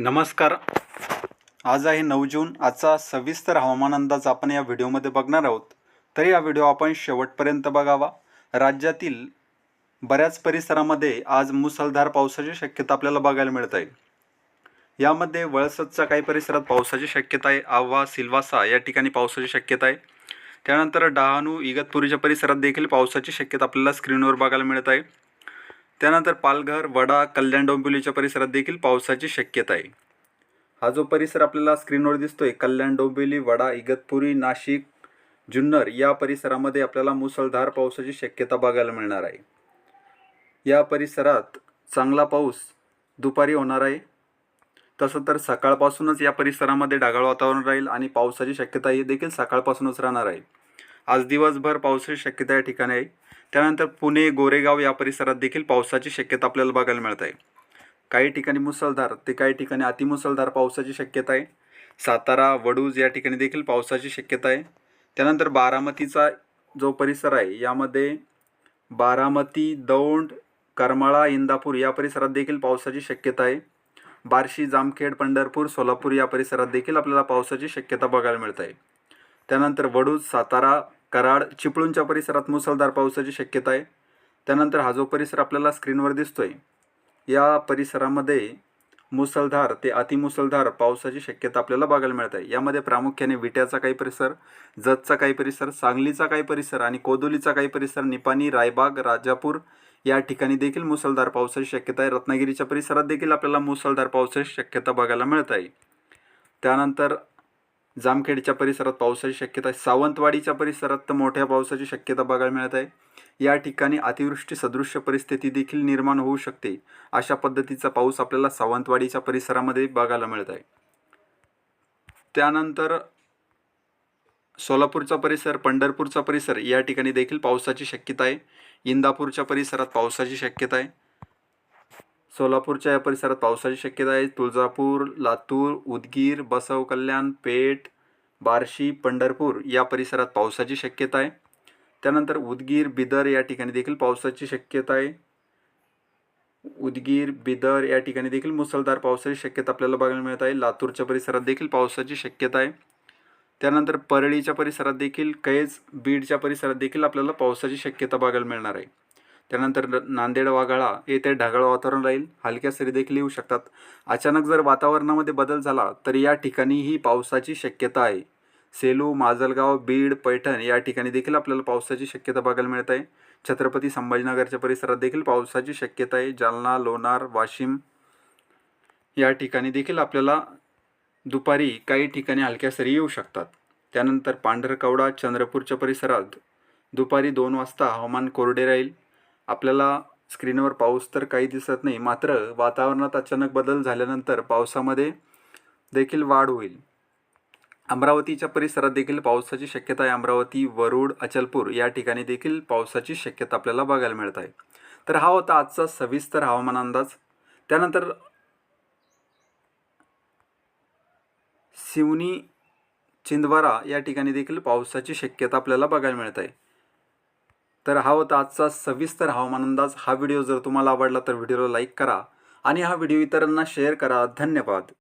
नमस्कार. आज आहे नऊ जून आजचा सविस्तर हवामान अंदाज आपण या व्हिडिओमध्ये बघणार आहोत. तर या व्हिडिओ आपण शेवटपर्यंत बघावा. राज्यातील बऱ्याच परिसरामध्ये आज मुसळधार पावसाची शक्यता आपल्याला बघायला मिळत आहे. यामध्ये वळसतच्या काही परिसरात पावसाची शक्यता आहे. आव्हा सिल्वासा या ठिकाणी पावसाची शक्यता आहे. त्यानंतर डहाणू इगतपुरीच्या परिसरात देखील पावसाची शक्यता आपल्याला स्क्रीनवर बघायला मिळत आहे. त्यानंतर पालघर वडा कल्याण डोंबिवलीच्या परिसरात देखील पावसाची शक्यता आहे. हा जो परिसर आपल्याला स्क्रीनवर दिसतोय कल्याण डोंबिवली वडा इगतपुरी नाशिक जुन्नर या परिसरामध्ये आपल्याला मुसळधार पावसाची शक्यता बघायला मिळणार आहे. या परिसरात चांगला पाऊस दुपारी होणार आहे. तसं तर सकाळपासूनच या परिसरामध्ये ढगाळ वातावरण राहील आणि पावसाची शक्यता ही देखील सकाळपासूनच राहणार आहे. आज दिवसभर पावसाची शक्यता या ठिकाणी आहे. त्यानंतर पुणे गोरेगाव या परिसरात देखील पावसाची शक्यता आपल्याला बघायला मिळत आहे काही ठिकाणी मुसळधार ते काही ठिकाणी अतिमुसळधार पावसाची शक्यता आहे. सातारा वडूज या ठिकाणी देखील पावसाची शक्यता आहे. त्यानंतर बारामतीचा जो परिसर आहे यामध्ये बारामती दौंड करमाळा इंदापूर या परिसरात देखील पावसाची शक्यता आहे. बार्शी जामखेड पंढरपूर सोलापूर या परिसरात देखील आपल्याला पावसाची शक्यता बघायला मिळत आहे त्यानंतर वडूज सातारा कराड चिपळूणच्या परिसरात मुसळधार पावसाची शक्यता आहे. त्यानंतर हा जो परिसर आपल्याला स्क्रीनवर दिसतो आहे या परिसरामध्ये मुसळधार ते अतिमुसळधार पावसाची शक्यता आपल्याला बघायला मिळत आहे. यामध्ये प्रामुख्याने विट्याचा काही परिसर जतचा काही परिसर सांगलीचा काही परिसर आणि कोदोलीचा काही परिसर निपाणी रायबाग राजापूर या ठिकाणी देखील मुसळधार पावसाची शक्यता आहे. रत्नागिरीच्या परिसरात देखील आपल्याला मुसळधार पावसाची शक्यता बघायला मिळत आहे. त्यानंतर जामखेडच्या परिसरात पावसाची शक्यता आहे. सावंतवाडीच्या परिसरात तर मोठ्या पावसाची शक्यता बघायला मिळत आहे. या ठिकाणी अतिवृष्टी सदृश्य परिस्थिती देखील निर्माण होऊ शकते. अशा पद्धतीचा पाऊस आपल्याला सावंतवाडीच्या परिसरामध्ये बघायला मिळत आहे. त्यानंतर सोलापूरचा परिसर पंढरपूरचा परिसर या ठिकाणी देखील पावसाची शक्यता आहे. इंदापूरच्या परिसरात पावसाची शक्यता आहे. सोलापूरच्या या परिसरात पावसाची शक्यता आहे. तुळजापूर लातूर उदगीर बसव कल्याण पेठ बार्शी पंढरपूर या परिसरात पावसाची शक्यता आहे. त्यानंतर उदगीर बिदर या ठिकाणी देखील पावसाची शक्यता आहे. उदगीर बिदर या ठिकाणी देखील मुसळधार पावसाची शक्यता आपल्याला बघायला मिळत आहे. लातूरच्या परिसरात देखील पावसाची शक्यता आहे. त्यानंतर परळीच्या परिसरात देखील कैज बीडच्या परिसरात देखील आपल्याला पावसाची शक्यता बघायला मिळणार आहे. त्यानंतर न- नांदेड वाघाळा येथे ढगाळ वातावरण राहील. हलक्या सरी देखील येऊ शकतात. अचानक जर वातावरणामध्ये बदल झाला तर या ठिकाणीही पावसाची शक्यता आहे. सेलू माजलगाव बीड पैठण या ठिकाणी देखील आपल्याला पावसाची शक्यता बघायला मिळत आहे. छत्रपती संभाजीनगरच्या परिसरात देखील पावसाची शक्यता आहे. जालना लोणार वाशिम या ठिकाणी देखील आपल्याला दुपारी काही ठिकाणी हलक्या सरी येऊ शकतात. त्यानंतर पांढरकवडा चंद्रपूरच्या परिसरात दुपारी दोन वाजता हवामान कोरडे राहील. आपल्याला स्क्रीनवर पाऊस तर काही दिसत नाही मात्र वातावरणात अचानक बदल झाल्यानंतर पावसामध्ये देखील वाढ होईल. अमरावतीच्या परिसरात देखील पावसाची शक्यता आहे. अमरावती वरुड अचलपूर या ठिकाणी देखील पावसाची शक्यता आपल्याला बघायला मिळत आहे. तर हा होता आजचा सविस्तर हवामान अंदाज. त्यानंतर सिवनी चिंदवारा या ठिकाणी देखील पावसाची शक्यता आपल्याला बघायला मिळत आहे. तर हा होता आजचा सविस्तर हवामान अंदाज. हा व्हिडिओ जर तुम्हाला आवडला तर व्हिडिओला लाईक करा आणि हा व्हिडिओ इतरांना शेअर करा. धन्यवाद.